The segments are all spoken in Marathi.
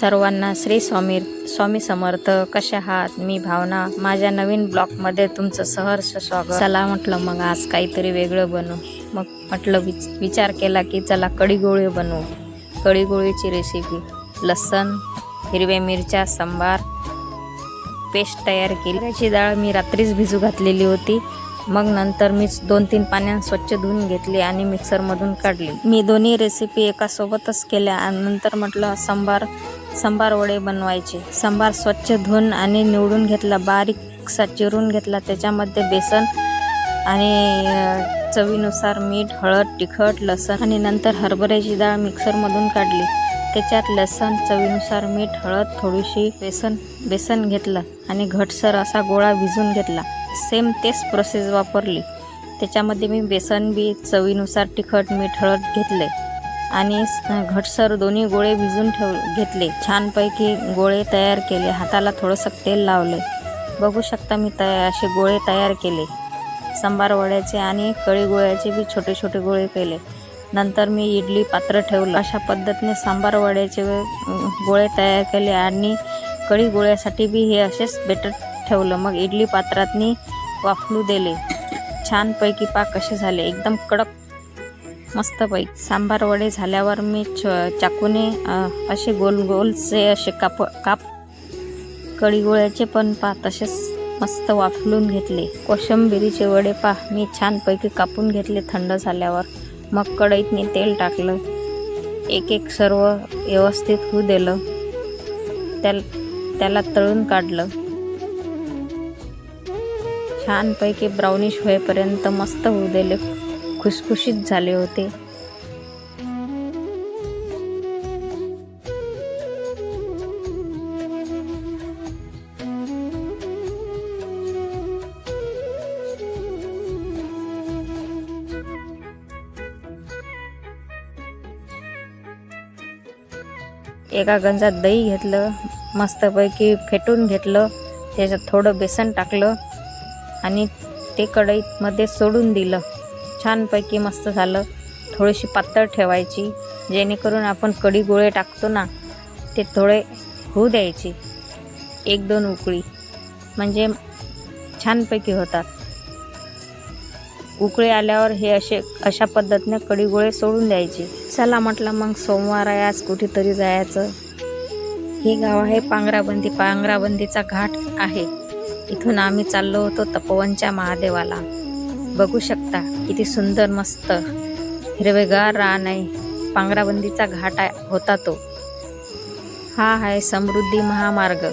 सर्वांना श्री स्वामी स्वामी समर्थ कशा आहात? मी भावना. माझ्या नवीन ब्लॉगमध्ये तुमचं सहर्ष स्वागत. चला म्हटलं मग आज काहीतरी वेगळं बनवू मग म्हटलं विच विचार केला की चला कढीगोळी बनवू. कढी गोळीची रेसिपी लसण हिरव्या मिरच्या सांबार पेस्ट तयार केली. त्याची डाळ मी रात्रीच भिजू घातलेली होती. मग नंतर मी दोन तीन पाण्यात स्वच्छ धुवून घेतली आणि मिक्सरमधून काढली. मी दोन्ही रेसिपी एकासोबतच केल्या आणि नंतर म्हटलं सांबार सांबार वडे बनवायचे. सांबार स्वच्छ धुवून आणि निवडून घेतला बारीकसा चिरून घेतला. त्याच्यामध्ये बेसन आणि चवीनुसार मीठ हळद तिखट लसण आणि नंतर हरभऱ्याची डाळ मिक्सरमधून काढली. त्याच्यात लसण चवीनुसार मीठ हळद थोडीशी बेसन बेसन घेतलं आणि घटसर असा गोळा भिजून घेतला. सेम तेच प्रोसेस वापरली. त्याच्यामध्ये मी बेसन बी चवीनुसार तिखट मीठ हळद घेतले आणि घटसर दोन्ही गोळे भिजून ठेव घेतले. छानपैकी गोळे तयार केले. हाताला थोडंसं तेल लावले. बघू शकता मी तया असे गोळे तयार केले. सांबार वड्याचे आणि कळी गोळ्याचे बी छोटे छोटे गोळे केले. नंतर मी इडली पात्र ठेवलं. अशा पद्धतीने सांबार वड्याचे गोळे तयार केले आणि कढी गोळ्यासाठी बी हे असेच बेटर ठेवलं. मग इडली पात्रातनी वाफलू दिले. छानपैकी पाक कसे झाले. एकदम कडक मस्तपैकी. सांबार वडे झाल्यावर मी छ चाकूने असे गोल गोलचे असे काप काप कडीगोळ्याचे पण पा तसेच मस्त वाफलून घेतले. कोशिंबिरीचे वडे पा मी छानपैकी कापून घेतले थंड झाल्यावर. मग कढईतनी तेल टाकलं. एक एक सर्व व्यवस्थित होऊ दिलं. त्याल त्याला तळून काढलं. छानपैकी ब्राउनिश होईपर्यंत मस्त होऊ दिले. खुसखुशीत झाले होते. एका गंजात दही घेतलं मस्तपैकी फेटून घेतलं त्याच्यात थोडं बेसन टाकलं आणि ते कढईमध्ये सोडून दिलं. छानपैकी मस्त झालं. थोडीशी पातळ ठेवायची जेणेकरून आपण कडी गोळे टाकतो ना ते थोडे होऊ द्यायचे. एक दोन उकळी. म्हणजे छानपैकी होतात. उकळी आल्यावर हे असे अशा पद्धतीने कडी गोळे सोडून द्यायचे. चला म्हटलं मग सोमवार आहे आज कुठेतरी जायचं. हे गाव आहे पांगराबंदी. पांगराबंदीचा घाट आहे. इथून आम्ही चाललो होतो तपोवनच्या महादेवाला. बघू शकता किती सुंदर मस्त हिरवेगार रान आहे. पांगराबंदीचा घाट आहे होता तो. हा आहे समृद्धी महामार्ग.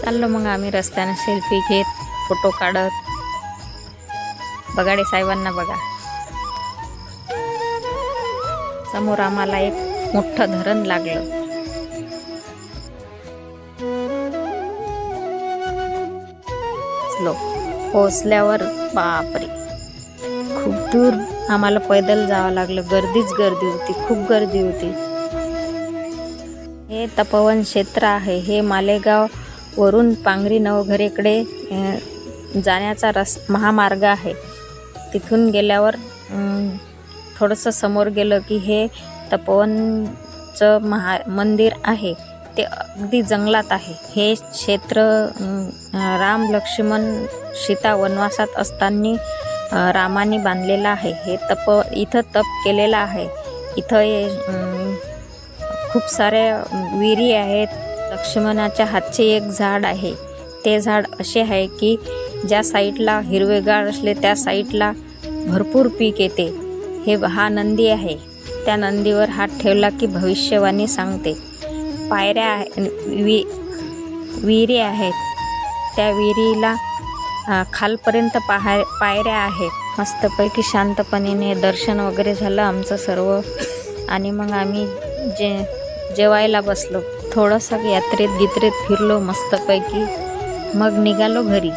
चाललो मग आम्ही रस्त्यानं सेल्फी घेत फोटो काढत. बगाडे साहेबांना बघा. समोर आम्हाला एक मोठं धरण लागलं. पोचलो पोचल्यावर बापरे. खूप दूर आम्हाला पैदल जावं लागलं. गर्दीच गर्दी होती. खूप गर्दी होती. हे तपोवन क्षेत्र आहे. हे मालेगाव वरून पांगरी नवघरेकडे जाण्याचा रस महामार्ग आहे. तिथून गेल्यावर थोडंसं समोर गेलं की हे तपोवनचं महा मंदिर आहे. ते अगदी जंगलात आहे. हे क्षेत्र राम लक्ष्मण सीता वनवासात असताना रामाने बांधलेलं आहे. हे तप इथं तप केलेलं आहे. इथं खूप साऱ्या विहिरी आहेत. लक्ष्मणाच्या हातचे एक झाड आहे. ते झाड असे आहे की ज्या साईडला हिरवेगार असले त्या साईडला भरपूर पीक येते. हे हा नंदी आहे. त्या नंदीवर हात ठेवला की भविष्यवाणी सांगते. पायऱ्या आहे वि विहिरी आहेत. त्या विहिरीला खालपर्यंत पाहाय पायऱ्या आहेत. मस्तपैकी शांतपणेने दर्शन वगैरे झालं आमचं सर्व. आणि मग आम्ही जे जेवायला बसलो. थोडंसं यात्रेत गित्रेत फिरलो मस्तपैकी. मग निघालो घरी.